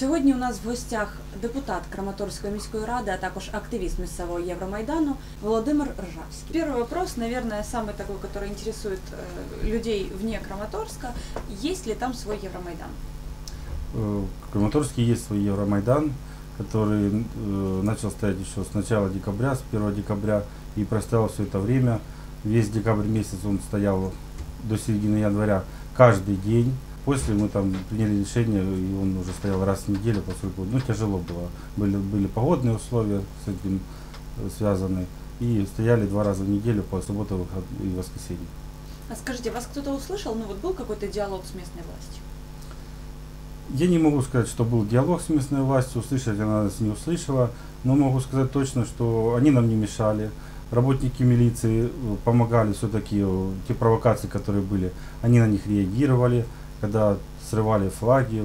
Сьогодні у нас в гостях депутат Краматорської міської ради, а також активист місцевого Евромайдану Володимир Ржавский. Первый вопрос, наверное, самый такой, который интересует э, людей вне Краматорска. Есть ли там свой Евромайдан? Э, В Краматорске есть свой Евромайдан, который э, начал стоять еще с начала декабря, с 1 декабря, и простоял все это время. Весь декабрь месяц он стоял до середины января каждый день. После мы там приняли решение, и он уже стоял раз в неделю, поскольку ну, тяжело было. Были, были погодные условия с этим э, связаны. И стояли два раза в неделю по субботу выход- и воскресенье. А скажите, вас кто-то услышал? Ну вот был какой-то диалог с местной властью? Я не могу сказать, что был диалог с местной властью, услышать она нас не услышала, но могу сказать точно, что они нам не мешали. Работники милиции э, помогали все-таки, э, те провокации, которые были, они на них реагировали, когда срывали флаги,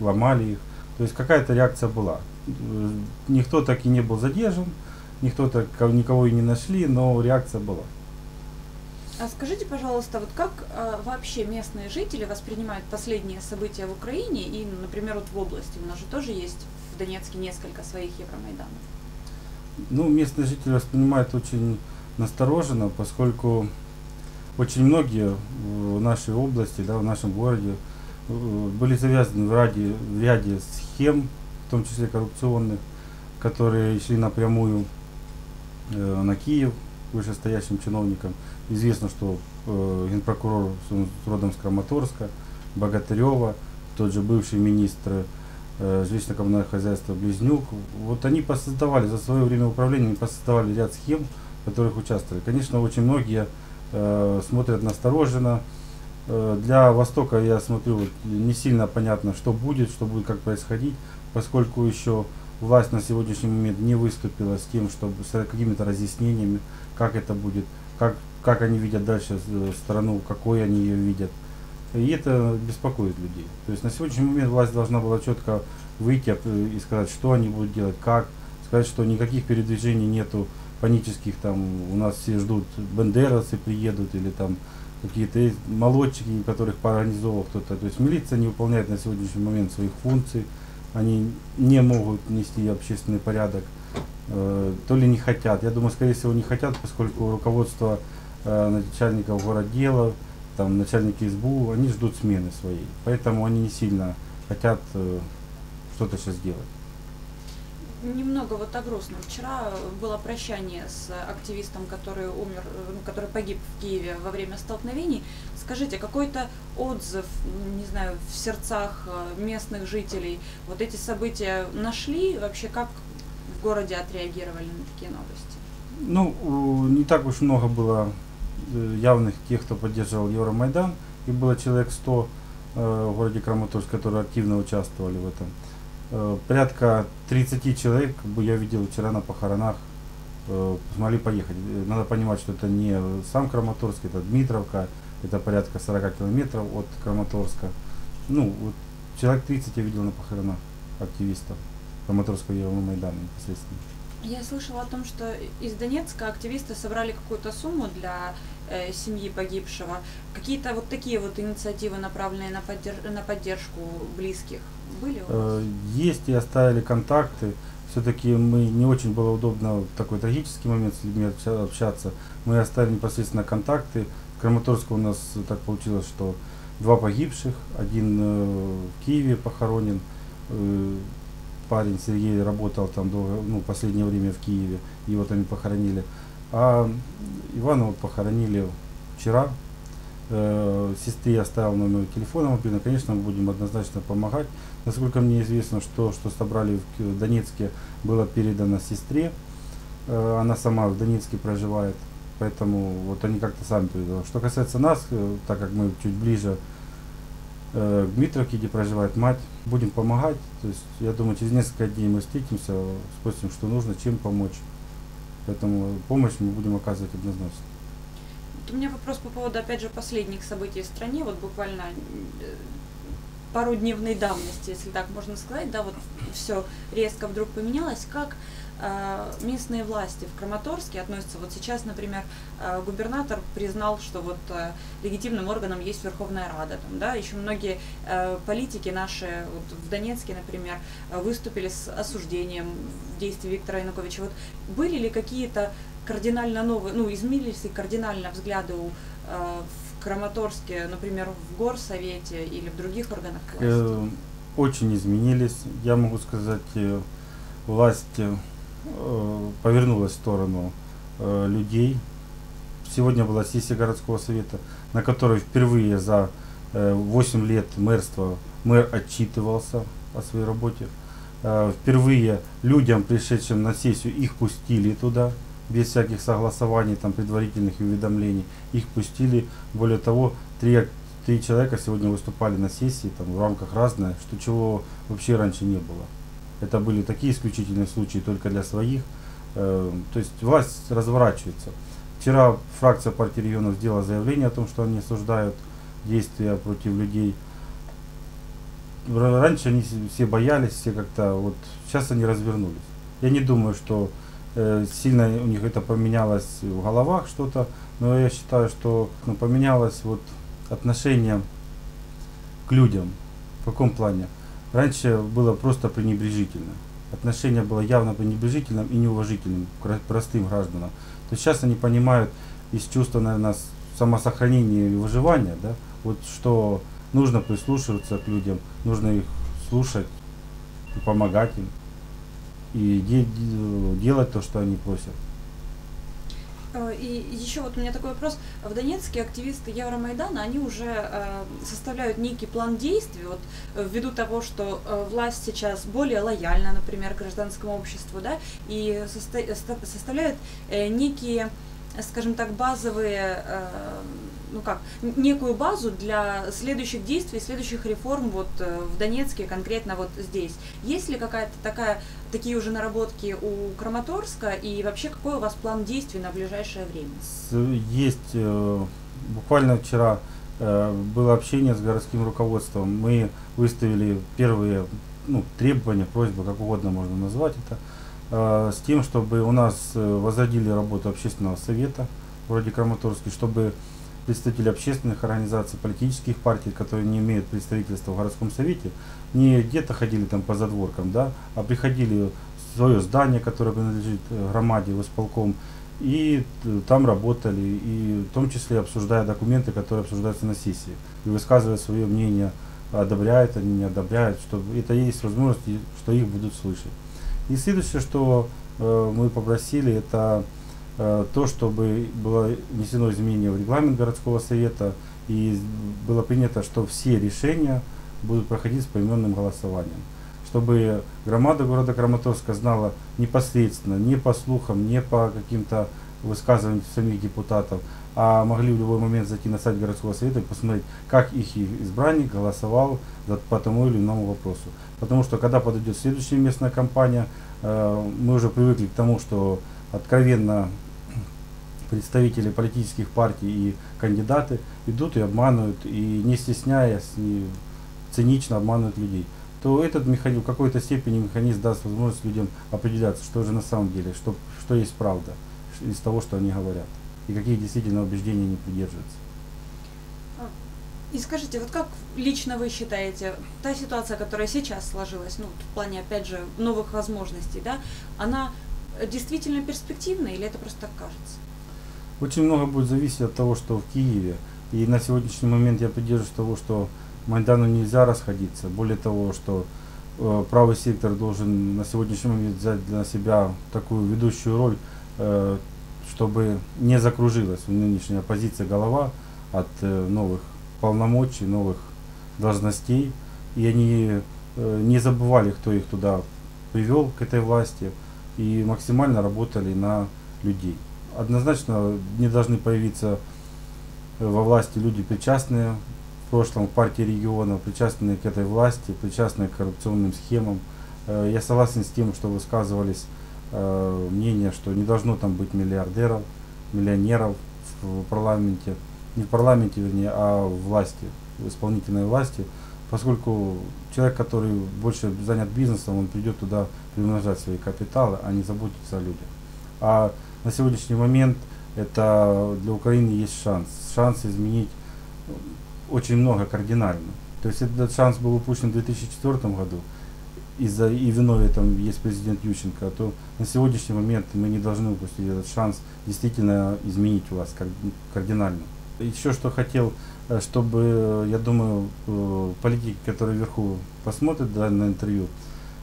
ломали их. То есть какая-то реакция была. Никто так и не был задержан, никто так, никого и не нашли, но реакция была. А скажите, пожалуйста, вот как э, вообще местные жители воспринимают последние события в Украине и, ну, например, вот в области? У нас же тоже есть в Донецке несколько своих Евромайданов. Ну, местные жители воспринимают очень настороженно, поскольку очень многие в нашей области, да, в нашем городе э, были завязаны в ряде, в ряде схем, в том числе коррупционных, которые шли напрямую э, на Киев вышестоящим чиновникам. Известно, что э, генпрокурор родом с Краматорска, Богатырева, тот же бывший министр э, жилищно-коммунального хозяйства Близнюк. Вот они посоздавали за свое время управления, они посоздавали ряд схем, в которых участвовали. Конечно, очень многие э, смотрят настороженно. Э, для Востока, я смотрю, не сильно понятно, что будет, что будет, как происходить, поскольку еще власть на сегодняшний момент не выступила с тем, чтобы с какими-то разъяснениями, как это будет, как, как они видят дальше э, страну, какой они ее видят. И это беспокоит людей. То есть на сегодняшний момент власть должна была четко выйти и сказать, что они будут делать, как, сказать, что никаких передвижений нету панических, там у нас все ждут, бендеровцы приедут или там какие-то молодчики, которых поорганизовал кто-то. То есть милиция не выполняет на сегодняшний момент своих функций, они не могут нести общественный порядок, э, то ли не хотят. Я думаю, скорее всего, не хотят, поскольку руководство э, начальников городдела, там начальники СБУ, они ждут смены своей. Поэтому они не сильно хотят э, что-то сейчас делать. Немного вот о грустном. Вчера было прощание с активистом, который умер, ну, который погиб в Киеве во время столкновений. Скажите, какой-то отзыв, не знаю, в сердцах э, местных жителей, вот эти события нашли? Вообще, как в городе отреагировали на такие новости? Ну, не так уж много было э, явных тех, кто поддерживал Евромайдан. И было человек 100 э, в городе Краматорск, которые активно участвовали в этом. Э, порядка 30 человек я видел вчера на похоронах, э, смогли поехать. Э, Надо понимать, что это не сам Краматорск, это Дмитровка, это порядка 40 километров от Краматорска. Ну, вот человек 30 я видел на похоронах активистов Краматорского Евромайдана непосредственно. Я слышала о том, что из Донецка активисты собрали какую-то сумму для семьи погибшего. Какие-то вот такие вот инициативы, направленные на, поддерж- на поддержку близких, были у вас? Э, Есть и оставили контакты. Все-таки мы не очень было удобно в такой трагический момент с людьми обща- общаться. Мы оставили непосредственно контакты. В Краматорске у нас так получилось, что два погибших, один э, в Киеве похоронен. Э, Парень Сергей работал там долго, ну, последнее время в Киеве, его там и похоронили. А Ивана вот похоронили вчера. Э, Сестре оставил номер телефона мобильного. Конечно, мы будем однозначно помогать. Насколько мне известно, что, что собрали в Донецке, было передано сестре. Э, Она сама в Донецке проживает. Поэтому вот они как-то сами передали. Что касается нас, э, так как мы чуть ближе э, Дмитровке, где проживает мать, будем помогать. То есть, я думаю, через несколько дней мы встретимся, спросим, что нужно, чем помочь. Поэтому помощь мы будем оказывать однозначно. Вот у меня вопрос по поводу, опять же, последних событий в стране, вот буквально э, пару дневной давности, если так можно сказать, да, вот все резко вдруг поменялось. Как местные власти в Краматорске относятся? Вот сейчас, например, э, губернатор признал, что вот э, легитимным органом есть Верховная Рада, там, да, еще многие э, политики наши, вот в Донецке, например, э, выступили с осуждением действий Виктора Януковича. Вот были ли какие-то кардинально новые, ну, изменились ли кардинально взгляды у, э, в Краматорске, например, в горсовете или в других органах власти? Э, очень изменились. Я могу сказать, э, власть э, повернулась в сторону э, людей. Сегодня была сессия городского совета, на которой впервые за э, 8 лет мэрства мэр отчитывался о своей работе. Э, впервые людям, пришедшим на сессию, их пустили туда, без всяких согласований, там, предварительных уведомлений. Их пустили. Более того, три, три человека сегодня выступали на сессии там, в рамках разное, что чего вообще раньше не было. Это были такие исключительные случаи только для своих. Э, то есть власть разворачивается. Вчера фракция партии регионов сделала заявление о том, что они осуждают действия против людей. Раньше они все боялись, все как-то вот сейчас они развернулись. Я не думаю, что э, сильно у них это поменялось в головах что-то, но я считаю, что ну, поменялось вот отношение к людям. В каком плане? Раньше было просто пренебрежительно. Отношение было явно пренебрежительным и неуважительным к простым гражданам. То есть сейчас они понимают из чувства, наверное, самосохранения и выживания, да, вот что нужно прислушиваться к людям, нужно их слушать помогать им и де- де- делать то, что они просят. Э, И еще вот у меня такой вопрос. В Донецке активисты Евромайдана, они уже э, составляют некий план действий, вот э, ввиду того, что власть сейчас более лояльна, например, гражданскому обществу, да, и составляют некие, скажем так, базовые, э, ну как, некую базу для следующих действий, следующих реформ вот э, в Донецке, конкретно вот здесь. Есть ли какая-то такая такие уже наработки у Краматорска и вообще какой у вас план действий на ближайшее время? Есть э, буквально вчера было общение с городским руководством. Мы выставили первые ну, требования, просьбы, как угодно можно назвать это, э, с тем, чтобы у нас э, возродили работу общественного совета в городе Краматорске, чтобы представители общественных организаций, политических партий, которые не имеют представительства в городском совете, не где-то ходили там по задворкам, да, а приходили в свое здание, которое принадлежит э, громаде, в исполком, и там работали, и в том числе обсуждая документы, которые обсуждаются на сессии, и высказывая свое мнение, одобряют они, не одобряют, что это есть возможность, что их будут слышать. И следующее, что э, мы попросили, это э, то, чтобы было внесено изменение в регламент городского совета, и было принято, что все решения будут проходить с поименным голосованием. Чтобы громада города Краматорска знала непосредственно, не по слухам, не по каким-то высказываниям самих депутатов, а могли в любой момент зайти на сайт городского совета и посмотреть, как их избранник голосовал по тому или иному вопросу. Потому что когда подойдет следующая местная кампания, э, мы уже привыкли к тому, что откровенно представители политических партий и кандидаты идут и обманывают, и не стесняясь, не цинично обманывают людей, то этот механизм, в какой-то степени механизм даст возможность людям определяться, что же на самом деле, что, что есть правда из того, что они говорят, и какие действительно убеждения они придерживаются. И скажите, вот как лично вы считаете, та ситуация, которая сейчас сложилась, ну, в плане, опять же, новых возможностей, да, она действительно перспективна или это просто так кажется? Очень много будет зависеть от того, что в Киеве. И на сегодняшний момент я придерживаюсь того, что Майдану нельзя расходиться. Более того, что э, правый сектор должен на сегодняшний момент взять для себя такую ведущую роль, чтобы не закружилась в нынешней оппозиции голова от э, новых полномочий, новых должностей. И они э, не забывали, кто их туда привел к этой власти, и максимально работали на людей. Однозначно не должны появиться э, во власти люди причастные в прошлом к партии региона, причастные к этой власти, причастные к коррупционным схемам. Э, Я согласен с тем, что высказывались э, мнения, что не должно там быть миллиардеров, миллионеров в парламенте, не в парламенте, вернее, а в власти, в исполнительной власти. поскольку человек, который больше занят бизнесом, он придет туда приумножать свои капиталы, а не заботиться о людях. А на сегодняшний момент это для Украины есть шанс. Шанс изменить очень много кардинально. То есть этот шанс был упущен в 2004 году, из-за и виной там есть президент Ющенко, то на сегодняшний момент мы не должны упустить этот шанс действительно изменить вас кардинально. Еще что хотел, э, чтобы, я думаю, э, политики, которые вверху посмотрят данное интервью,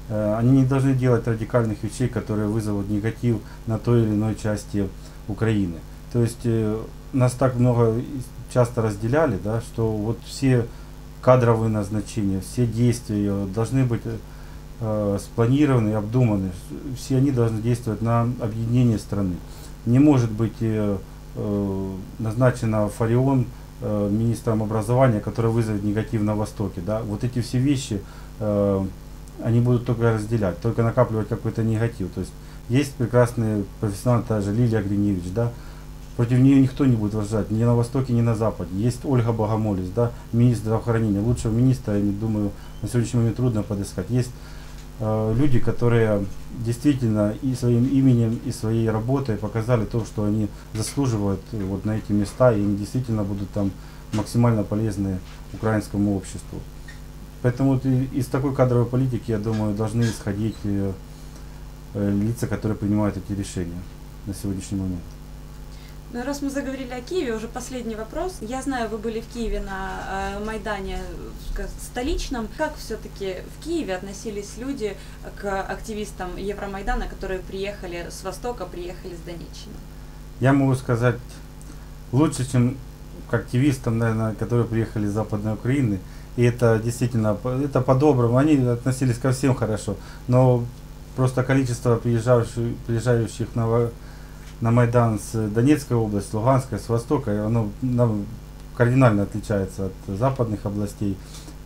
э, они не должны делать радикальных вещей, которые вызовут негатив на той или иной части Украины. То есть нас так много часто разделяли, да, что вот все кадровые назначения, все действия должны быть э, спланированы обдуманы. Все они должны действовать на объединение страны. Не может быть э, э, назначена Фарион э, министром образования, который вызовет негатив на Востоке. Да? Вот эти все вещи, э, они будут только разделять, только накапливать какой-то негатив. То есть есть прекрасные профессионалы, та же Лилия Гриневич, да, Против нее никто не будет возражать, ни на Востоке, ни на Западе. Есть Ольга Богомолец, да, министр здравоохранения. Лучшего министра, я не думаю, на сегодняшний момент трудно подыскать. Есть люди, которые действительно и своим именем, и своей работой показали то, что они заслуживают э, вот на эти места, и они действительно будут там максимально полезны украинскому обществу. Поэтому из такой кадровой политики, я думаю, должны исходить э, э, лица, которые принимают эти решения на сегодняшний момент. Ну, раз мы заговорили о Киеве, уже последний вопрос. Я знаю, вы были в Киеве на э, Майдане столичном. Как все-таки в Киеве относились люди к активистам Евромайдана, которые приехали с Востока, приехали с Донеччины? Я могу сказать лучше, чем к активистам, наверное, которые приехали из Западной Украины. И это действительно, это по-доброму. Они относились ко всем хорошо. Но просто количество приезжающих, приезжающих на на Майдан с Донецкой области, Луганской, с Востока, оно кардинально отличается от западных областей.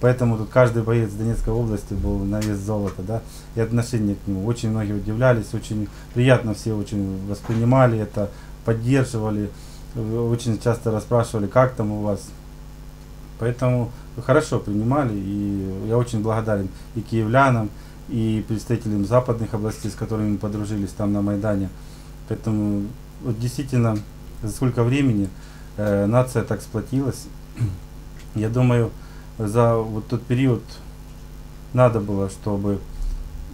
Поэтому тут каждый боец Донецкой области был на вес золота, да, и отношение к нему. Очень многие удивлялись, очень приятно все очень воспринимали это, поддерживали, очень часто расспрашивали, как там у вас. Поэтому хорошо принимали, и я очень благодарен и киевлянам, и представителям западных областей, с которыми мы подружились там на Майдане. Поэтому вот действительно за сколько времени э, нация так сплотилась. Я думаю, за вот тот период надо было, чтобы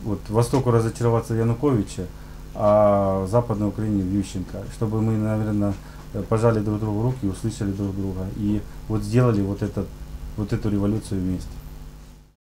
вот Востоку разочароваться в Януковиче, а Западной Украине в Ющенко, чтобы мы, наверное, пожали друг другу руки, услышали друг друга и вот сделали вот, этот, вот эту революцию вместе.